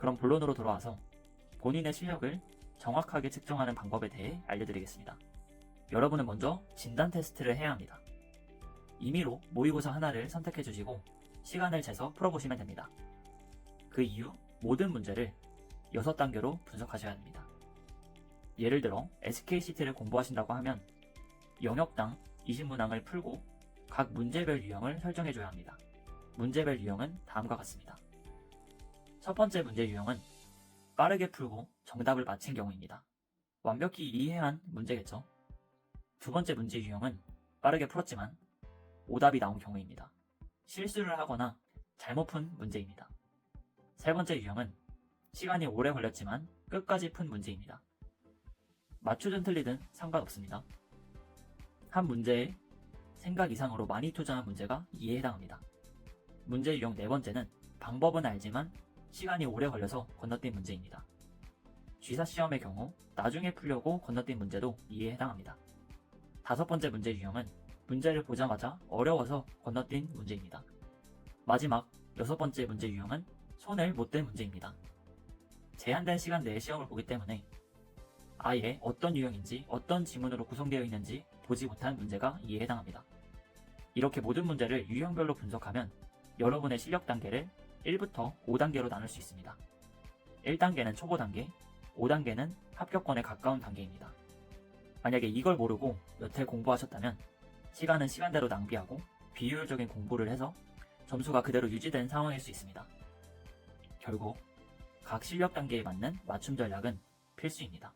그럼 본론으로 돌아와서 본인의 실력을 정확하게 측정하는 방법에 대해 알려드리겠습니다. 여러분은 먼저 진단 테스트를 해야 합니다. 임의로 모의고사 하나를 선택해 주시고 시간을 재서 풀어보시면 됩니다. 그 이후 모든 문제를 6단계로 분석하셔야 합니다. 예를 들어 SKCT를 공부하신다고 하면 영역당 20문항을 풀고 각 문제별 유형을 설정해 줘야 합니다. 문제별 유형은 다음과 같습니다. 첫 번째 문제 유형은 빠르게 풀고 정답을 맞힌 경우입니다. 완벽히 이해한 문제겠죠. 두 번째 문제 유형은 빠르게 풀었지만 오답이 나온 경우입니다. 실수를 하거나 잘못 푼 문제입니다. 세 번째 유형은 시간이 오래 걸렸지만 끝까지 푼 문제입니다. 맞추든 틀리든 상관없습니다. 한 문제에 생각 이상으로 많이 투자한 문제가 이에 해당합니다. 문제 유형 네 번째는 방법은 알지만 시간이 오래 걸려서 건너뛴 문제입니다. 쥐사 시험의 경우 나중에 풀려고 건너뛴 문제도 이에 해당합니다. 다섯 번째 문제 유형은 문제를 보자마자 어려워서 건너뛴 문제입니다. 마지막 여섯 번째 문제 유형은 손을 못 댄 문제입니다. 제한된 시간 내에 시험을 보기 때문에 아예 어떤 유형인지 어떤 지문으로 구성되어 있는지 보지 못한 문제가 이에 해당합니다. 이렇게 모든 문제를 유형별로 분석하면 여러분의 실력 단계를 1부터 5단계로 나눌 수 있습니다. 1단계는 초보 단계, 5단계는 합격권에 가까운 단계입니다. 만약에 이걸 모르고 몇해 공부하셨다면 시간은 시간대로 낭비하고 비효율적인 공부를 해서 점수가 그대로 유지된 상황일 수 있습니다. 결국 각 실력 단계에 맞는 맞춤 전략은 필수입니다.